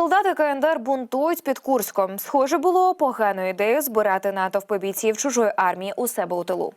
Солдати КНДР бунтують під Курском. Схоже, було поганою ідеєю збирати натовпи бійців чужої армії у себе у тилу.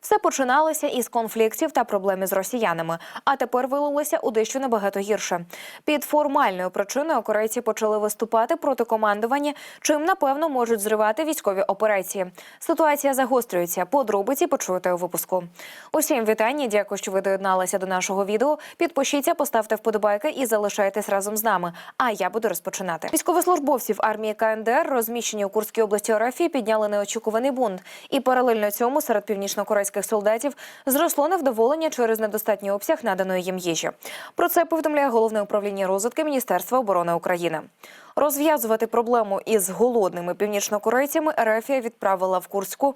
Все починалося із конфліктів та проблем із росіянами, а тепер вилилося у дещо набагато гірше. Під формальною причиною корейці почали виступати проти командування, чим напевно можуть зривати військові операції. Ситуація загострюється. Подробиці почуєте у випуску. Усім вітання. Дякую, що ви доєдналися до нашого відео. Підпишіться, поставте вподобайки і залишайтесь разом з нами. А я буду розпочинати. Військовослужбовців армії КНДР, розміщені у Курській області РФ, підняли неочікуваний бунт. І паралельно цьому серед північно-корейських солдатів зросло невдоволення через недостатній обсяг наданої їм їжі. Про це повідомляє головне управління розвитки Міністерства оборони України. Розв'язувати проблему із голодними північнокорейцями Ерефія відправила в Курську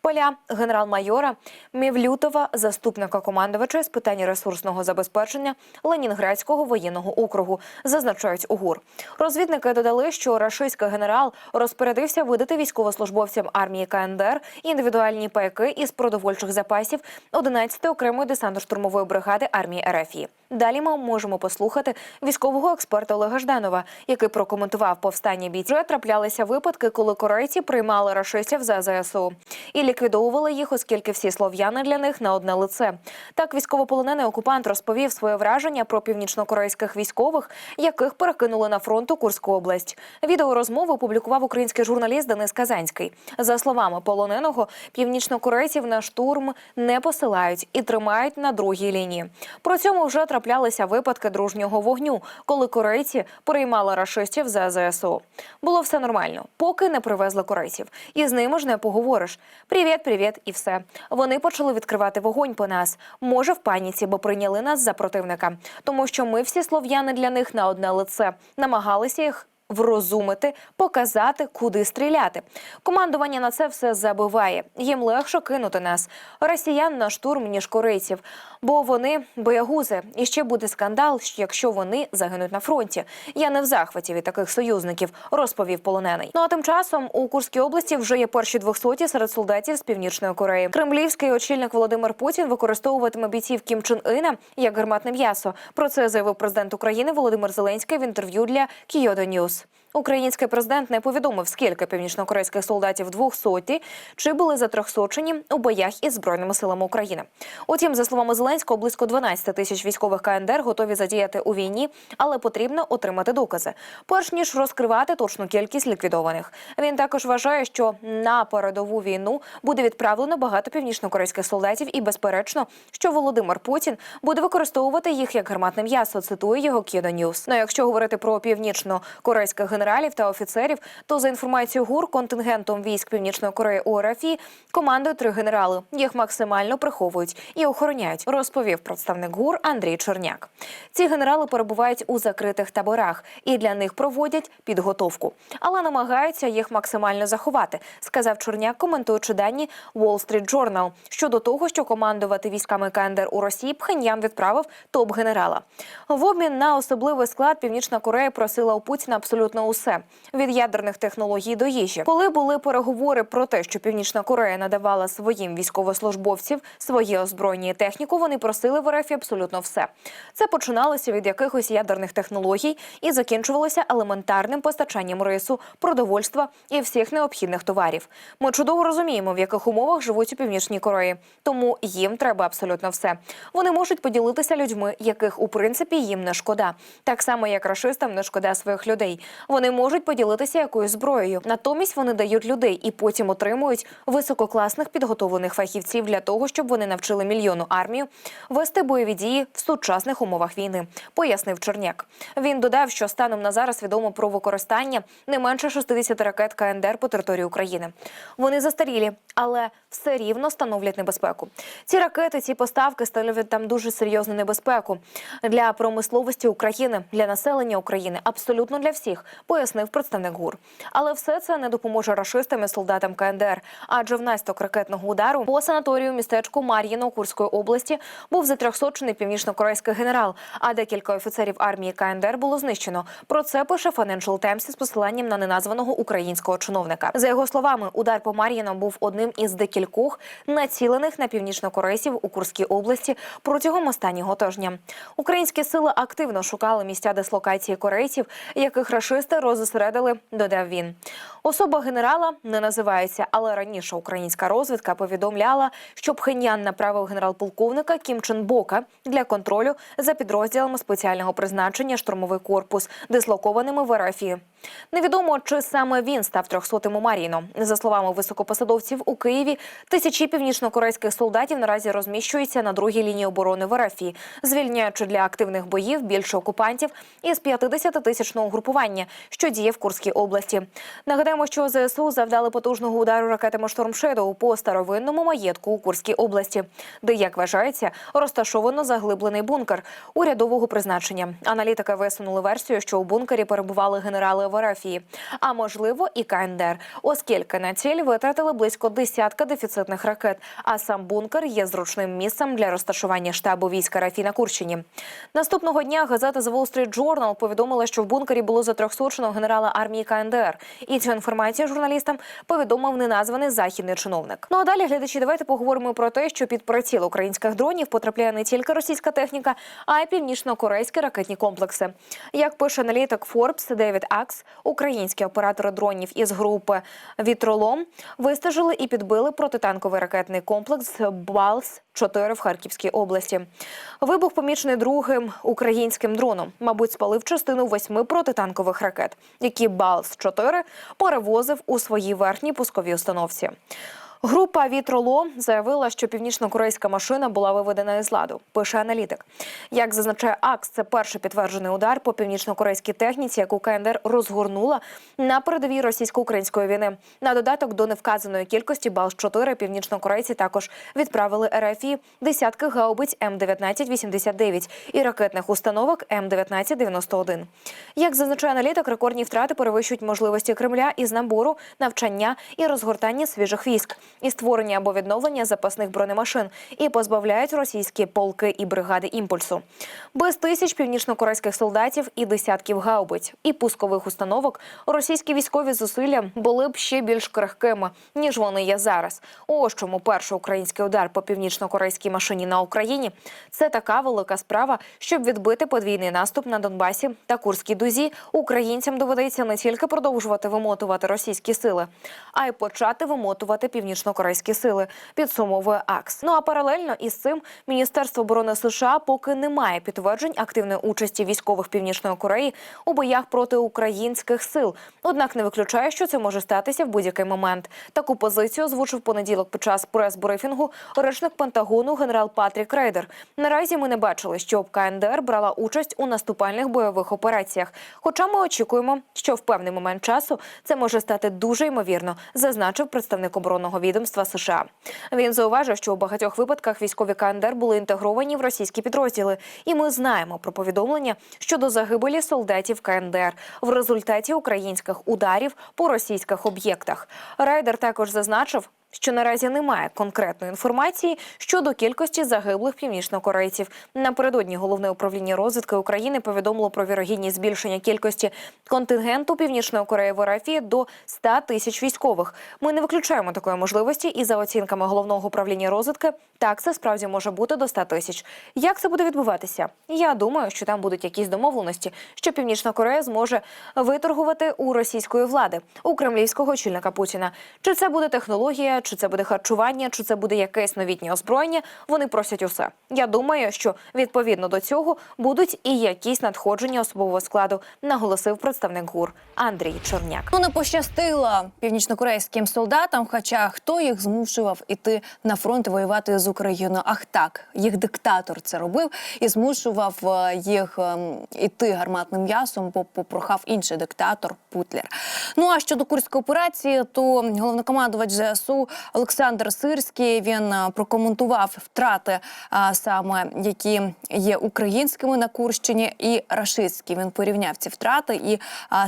поля генерал-майора Мівлютова, заступника командувача з питань ресурсного забезпечення Ленінградського воєнного округу, зазначають УГУР. Розвідники додали, що рашистський генерал розпорядився видати військовослужбовцям армії КНДР індивідуальні пайки із продовольчих запасів 11-ї окремої десантно-штурмової бригади армії Ерефії. Далі ми можемо послухати військового експерта Олега Жданова, який прокоментував повстання бійців. Траплялися випадки, коли корейці приймали рашистів за ЗСУ і ліквідовували їх, оскільки всі слов'яни для них на одне лице. Так, військовополонений окупант розповів своє враження про північнокорейських військових, яких перекинули на фронт у Курську область. Відеорозмову опублікував український журналіст Денис Казанський. За словами полоненого, північнокорейців на штурм не посилають і тримають на другій лінії. Про цьому вже траплялися випадки дружнього вогню, коли корейці приймали рашистів за ЗСУ. Було все нормально, поки не привезли корейців. І з ними ж не поговориш. Привіт, привіт, і все. Вони почали відкривати вогонь по нас. Може, в паніці, бо прийняли нас за противника, тому що ми всі слов'яни для них на одне лице намагалися їх. Врозумити, показати, куди стріляти. Командування на це все забиває. Їм легше кинути нас, росіян на штурм, ніж корейців, бо вони боягузи. І ще буде скандал, якщо вони загинуть на фронті. Я не в захваті від таких союзників, розповів полонений. Ну а тим часом у Курській області вже є перші двохсоті серед солдатів з північної Кореї. Кремлівський очільник Володимир Путін використовуватиме бійців Кім Чен Іна як гарматне м'ясо. Про це заявив президент України Володимир Зеленський в інтерв'ю для Кіодо Ньюс. Український президент не повідомив, скільки північнокорейських солдатів двохсоті чи були затрьохсочені у боях із збройними силами України. Утім, за словами Зеленського, близько 12 тисяч військових КНДР готові задіяти у війні, але потрібно отримати докази, перш ніж розкривати точну кількість ліквідованих. Він також вважає, що на передову війну буде відправлено багато північнокорейських солдатів, і безперечно, що Володимир Путін буде використовувати їх як гарматне м'ясо. Цитує його Кідо Ньюс. Ну, якщо говорити про північно-корейських генералів та офіцерів, то за інформацією ГУР контингентом військ Північної Кореї у РФІ командують три генерали. Їх максимально приховують і охороняють, розповів представник ГУР Андрій Черняк. Ці генерали перебувають у закритих таборах і для них проводять підготовку, але намагаються їх максимально заховати, сказав Черняк, коментуючи дані Wall Street Journal щодо того, що командувати військами КНДР у Росії Пхеньян відправив топ-генерала. В обмін на особливий склад Північна Корея просила у Путіна абсолютно усе від ядерних технологій до їжі. Коли були переговори про те, що Північна Корея надавала своїм військовослужбовців свої озброєння техніку, вони просили в РФ абсолютно все. Це починалося від якихось ядерних технологій і закінчувалося елементарним постачанням рису, продовольства і всіх необхідних товарів. Ми чудово розуміємо, в яких умовах живуть у північній Кореї, тому їм треба абсолютно все. Вони можуть поділитися людьми, яких у принципі їм не шкода, так само як рашистам не шкода своїх людей. Вони можуть поділитися якоюсь зброєю. Натомість вони дають людей і потім отримують висококласних підготовлених фахівців для того, щоб вони навчили мільйонну армію вести бойові дії в сучасних умовах війни, пояснив Черняк. Він додав, що станом на зараз відомо про використання не менше 60 ракет КНДР по території України. Вони застарілі, але все рівно становлять небезпеку. Ці ракети, ці поставки становлять там дуже серйозну небезпеку для промисловості України, для населення України, абсолютно для всіх, пояснив представник ГУР. Але все це не допоможе рашистам і солдатам КНДР, адже внаслідок ракетного удару по санаторію містечку Мар'їно Курської області був затрьохсочений північно-корейський генерал, а декілька офіцерів армії КНДР було знищено. Про це пише Financial Times з посиланням на неназваного українського чиновника. За його словами, удар по Мар'їно був одним із декількох націлених на північнокорейців у Курській області протягом останнього тижня. Українські сили активно шукали місця дислокації корейців, яких рашисти розосередили. Додав він. Особа генерала не називається, але раніше українська розвідка повідомляла, що Пхеньян направив генерал-полковника Кім Чен Бока для контролю за підрозділами спеціального призначення штурмовий корпус, дислокованими в РФ. Невідомо, чи саме він став трьохсотим у Маріно. За словами високопосадовців у Києві, тисячі північнокорейських солдатів наразі розміщуються на другій лінії оборони в РФ, звільняючи для активних боїв більше окупантів із 50-тисячного групування, що діє в Курській області. Нагадаємо, що ЗСУ завдали потужного удару ракетами «Шторм Шедоу» по старовинному маєтку у Курській області, де, як вважається, розташовано заглиблений бункер урядового призначення. Аналітики висунули версію, що у бункері перебували генерали в а можливо і КНДР, оскільки на ціль витратили близько десятка дефіцитних ракет. А сам бункер є зручним місцем для розташування штабу війська РФ на Курщині. Наступного дня газета The Wall Street Journal повідомила, що в бункері було затрьохсочено генерала армії КНДР. І цю інформацію журналістам повідомив неназваний західний чиновник. Ну а далі глядачі, давайте поговоримо про те, що під приціл українських дронів потрапляє не тільки російська техніка, а й північно-корейські ракетні комплекси. Як пише аналітик Forbes Девід Акс, українські оператори дронів із групи Вітролом вистежили і підбили протитанковий ракетний комплекс Балс 4 в Харківській області. Вибух помічений другим українським дроном, мабуть, спалив частину восьми протитанкових ракет, які Балс 4 перевозив у своїй верхній пусковій установці. Група Вітроло заявила, що північно-корейська машина була виведена із ладу. Пише аналітик. Як зазначає АКС, це перший підтверджений удар по північно-корейській техніці, яку КНДР розгорнула на передовій російсько-української війни. На додаток до невказаної кількості Балс-4 північно-корейці також відправили РФІ десятки гаубиць М-1989 і ракетних установок М-1991. Як зазначає аналітик, рекордні втрати перевищують можливості Кремля із набору, навчання і розгортання свіжих військ і створення або відновлення запасних бронемашин і позбавляють російські полки і бригади імпульсу. Без тисяч північно-корейських солдатів і десятків гаубиць і пускових установок російські військові зусилля були б ще більш крихкими ніж вони є зараз. Ось чому перший український удар по північно-корейській машині на Україні це така велика справа, щоб відбити подвійний наступ на Донбасі та Курській дузі. Українцям доведеться не тільки продовжувати вимотувати російські сили, а й почати вимотувати північно-корейські сили. Підсумовує АКС. Ну а паралельно із цим Міністерство оборони США поки не має підтверджень активної участі військових Північної Кореї у боях проти українських сил. Однак не виключає, що це може статися в будь-який момент. Таку позицію озвучив понеділок під час прес-брифінгу речник Пентагону генерал Патрік Рейдер. Наразі ми не бачили, щоб КНДР брала участь у наступальних бойових операціях. Хоча ми очікуємо, що в певний момент часу це може стати дуже ймовірно, зазначив представник оборонного відомства США. Він зауважив, що у багатьох випадках військові КНДР були інтегровані в російські підрозділи, і ми знаємо про повідомлення щодо загибелі солдатів КНДР в результаті українських ударів по російських об'єктах. Райдер також зазначив. Що наразі немає конкретної інформації щодо кількості загиблих північнокорейців. Напередодні головне управління розвідки України повідомило про вірогідність збільшення кількості контингенту Північної Кореї в РФ до 100 тисяч військових. Ми не виключаємо такої можливості, і за оцінками головного управління розвідки, так це справді може бути до 100 тисяч. Як це буде відбуватися? Я думаю, що там будуть якісь домовленості, що Північна Корея зможе виторгувати у російської влади у кремлівського очільника Путіна. Чи це буде технологія, чи це буде харчування, чи це буде якесь новітнє озброєння? Вони просять усе. Я думаю, що відповідно до цього будуть і якісь надходження особового складу, наголосив представник ГУР Андрій Чорняк. Ну не пощастило північнокорейським солдатам, хоча хто їх змушував іти на фронт воювати з Україною? Ах так, їх диктатор це робив і змушував е, їх ем, іти гарматним м'ясом, бо попрохав інший диктатор Путлер. Ну а щодо курської операції, то головнокомандувач ЗСУ Олександр Сирський. Він е, прокоментував втрати, а, саме які є українськими на Курщині, і рашистські. Він порівняв ці втрати і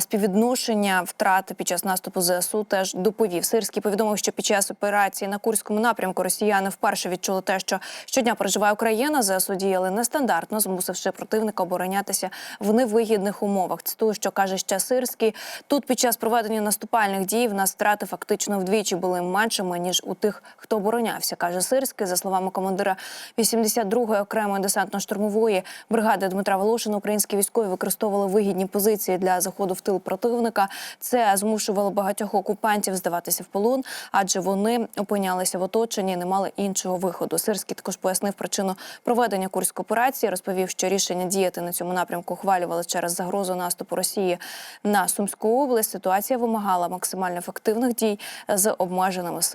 співвідношення втрат під час наступу ЗСУ теж доповів. Сирський повідомив, що під час операції на Курському напрямку росіяни вперше відчули те, що щодня проживає Україна. ЗСУ діяли нестандартно, змусивши противника оборонятися в невигідних умовах. Цитую, що каже ще Сирський. Тут під час проведення наступальних дій в нас втрати фактично вдвічі були меншими ніж у тих, хто оборонявся, каже Сирський. За словами командира 82-ї окремої десантно-штурмової бригади Дмитра Волошина, українські військові використовували вигідні позиції для заходу в тил противника. Це змушувало багатьох окупантів здаватися в полон, адже вони опинялися в оточенні, не мали іншого виходу. Сирський також пояснив причину проведення курської операції. Розповів, що рішення діяти на цьому напрямку ухвалювали через загрозу наступу Росії на Сумську область. Ситуація вимагала максимально ефективних дій з обмеженими силами.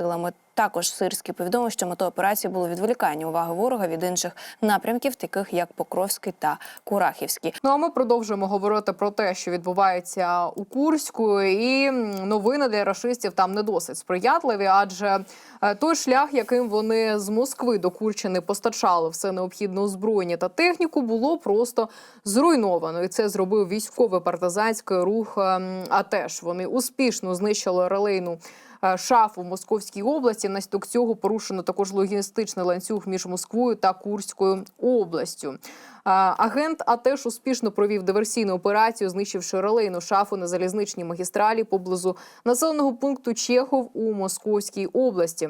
Також Сирський повідомив, що метою операції було відволікання уваги ворога від інших напрямків, таких як Покровський та Курахівський. Ну а ми продовжуємо говорити про те, що відбувається у Курську, і новини для рашистів там не досить сприятливі, адже е, той шлях, яким вони з Москви до Курщини постачали все необхідне озброєння та техніку, було просто зруйновано. І це зробив військовий партизанський рух. ем, А теж вони успішно знищили релейну. Е, Шафу в Московській області внаслідок цього порушено також логістичний ланцюг між Москвою та Курською областю. Агент а теж успішно провів диверсійну операцію, знищивши релейну шафу на залізничній магістралі поблизу населеного пункту Чехов у Московській області.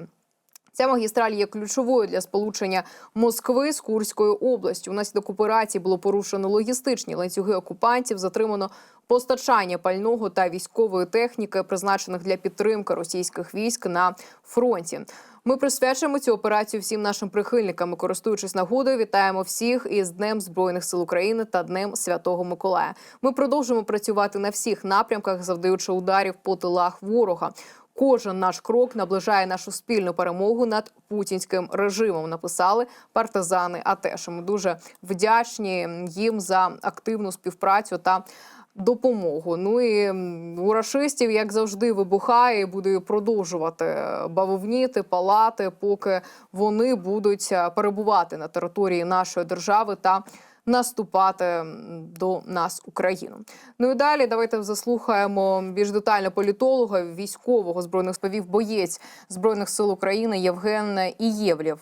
Ця магістраль є ключовою для сполучення Москви з Курською областю. Унаслідок операції було порушено логістичні ланцюги окупантів, затримано постачання пального та військової техніки, призначених для підтримки російських військ на фронті. Ми присвячуємо цю операцію всім нашим прихильникам. Користуючись нагодою, вітаємо всіх із Днем Збройних сил України та Днем Святого Миколая. Ми продовжуємо працювати на всіх напрямках, завдаючи ударів по тилах ворога. Кожен наш крок наближає нашу спільну перемогу над путінським режимом. Написали партизани. АТЕШ. Ми дуже вдячні їм за активну співпрацю та. Допомогу. Ну і у рашистів, як завжди, вибухає і буде продовжувати бавовніти, палати, поки вони будуть е, перебувати на території нашої держави та наступати до нас Україну. Ну і далі давайте заслухаємо більш детально політолога, військового збройних сповів, боєць збройних сил України Євген Ієвлєв.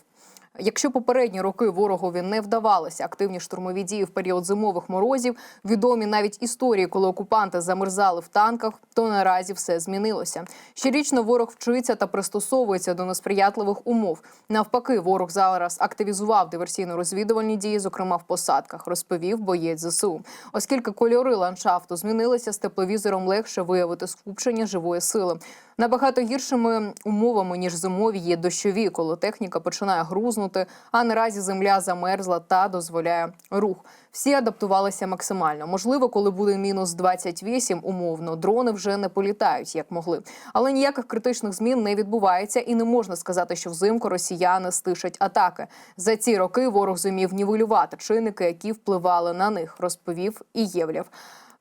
Якщо попередні роки ворогові не вдавалися активні штурмові дії в період зимових морозів, відомі навіть історії, коли окупанти замерзали в танках, то наразі все змінилося. Щорічно ворог вчиться та пристосовується до несприятливих умов. Навпаки, ворог зараз активізував диверсійно-розвідувальні дії, зокрема в посадках, розповів боєць ЗСУ. Оскільки кольори ландшафту змінилися, з тепловізором легше виявити скупчення живої сили. Набагато гіршими умовами ніж зимові є дощові, коли техніка починає грузнути, а наразі земля замерзла та дозволяє рух. Всі адаптувалися максимально. Можливо, коли буде мінус 28, умовно, дрони вже не політають як могли. Але ніяких критичних змін не відбувається, і не можна сказати, що взимку росіяни стишать атаки. За ці роки ворог зумів нівелювати чинники, які впливали на них, розповів Ієвлєв.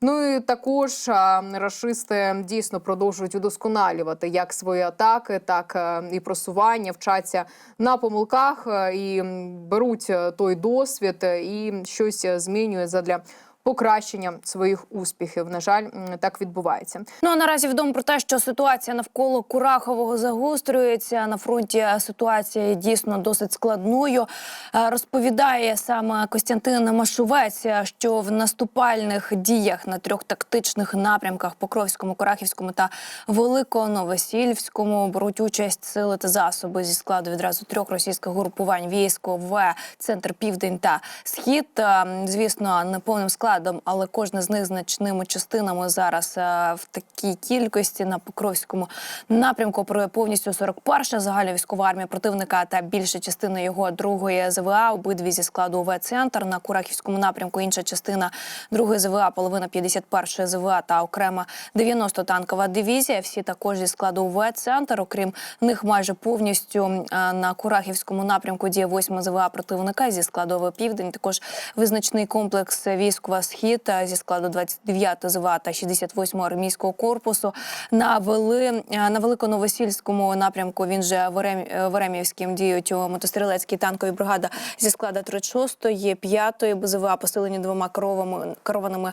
Ну і також рашисти дійсно продовжують удосконалювати як свої атаки, так е, і просування, вчаться на помилках е, і беруть е, той досвід і щось змінює задля покращення своїх успіхів. На жаль, так відбувається. Ну а наразі відомо про те, що ситуація навколо Курахового загострюється. На фронті ситуація дійсно досить складною. Е, Розповідає саме Костянтин Машувець, що в наступальних діях на трьох тактичних напрямках Покровському, Курахівському та Великоновосільському беруть участь сили та засоби зі складу відразу трьох російських групувань військ ОВ, центр Південь та Схід. Е, Звісно, не повним складом, але кожна з них значними частинами зараз е, в такій кількості на Покровському напрямку оперує повністю 41-ша загальна військова армія противника та більша частина його другої ЗВА. Обидві зі складу ОВ центр на Курахівському напрямку. Інша частина другої ЗВА, половина 51-ї ЗВА та окрема 90 танкова дивізія. Всі також зі складу ОВ центр. Окрім них, майже повністю е, на Курахівському напрямку діє 8 ЗВА противника зі складу ОВ Південь. Також визначний комплекс військ схід е, зі складу 29 ЗВА та 68 армійського корпусу на вели е, на великоновосільському напрямку. Він же Верем, е, Веремівським діють у мотострілецькій танковій бригада зі складу 36-ї, 5-ї БЗВА, посилені двома керованими, керованими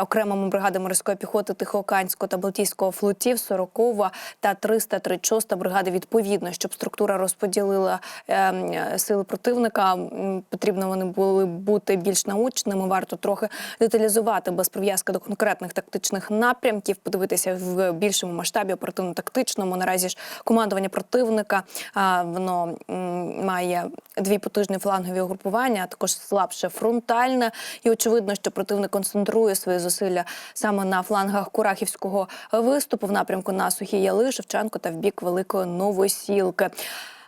окремими бригадами морської піхоти Тихоокеанського та Балтійського флотів, 40-ва та 336 бригади відповідно, щоб структура розподілила е, сили противника. Потрібно вони були бути більш научними. Варто трохи деталізувати без прив'язки до конкретних тактичних напрямків, подивитися в більшому масштабі оперативно-тактичному. Наразі ж командування противника воно має дві потужні флангові угрупування, а також слабше фронтальне. І очевидно, що противник концентрує свої зусилля саме на флангах Курахівського виступу в напрямку на Сухі Яли, Шевченко та в бік Великої Новосілки.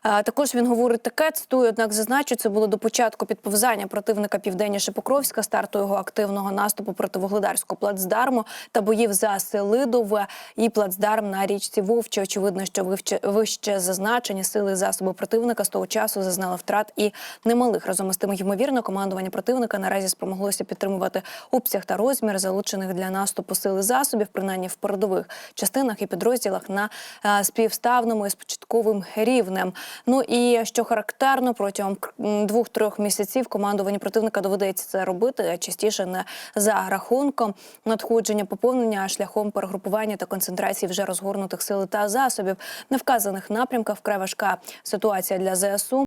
Також він говорить таке, цитую, однак зазначу, це було до початку підповзання противника південніше Покровська, старту його активного наступу проти Вугледарського плацдарму та боїв за Селидове і плацдарм на річці Вовче. Очевидно, що вище, зазначені сили і засоби противника з того часу зазнали втрат і немалих. Разом із тим, ймовірно, командування противника наразі спромоглося підтримувати обсяг та розмір залучених для наступу сил і засобів, принаймні в передових частинах і підрозділах на е, співставному із початковим рівнем. Ну і що характерно, протягом двох-трьох місяців командуванню противника доведеться це робити частіше не за рахунком надходження поповнення, шляхом перегрупування та концентрації вже розгорнутих сил та засобів. На вказаних напрямках вкрай важка ситуація для ЗСУ.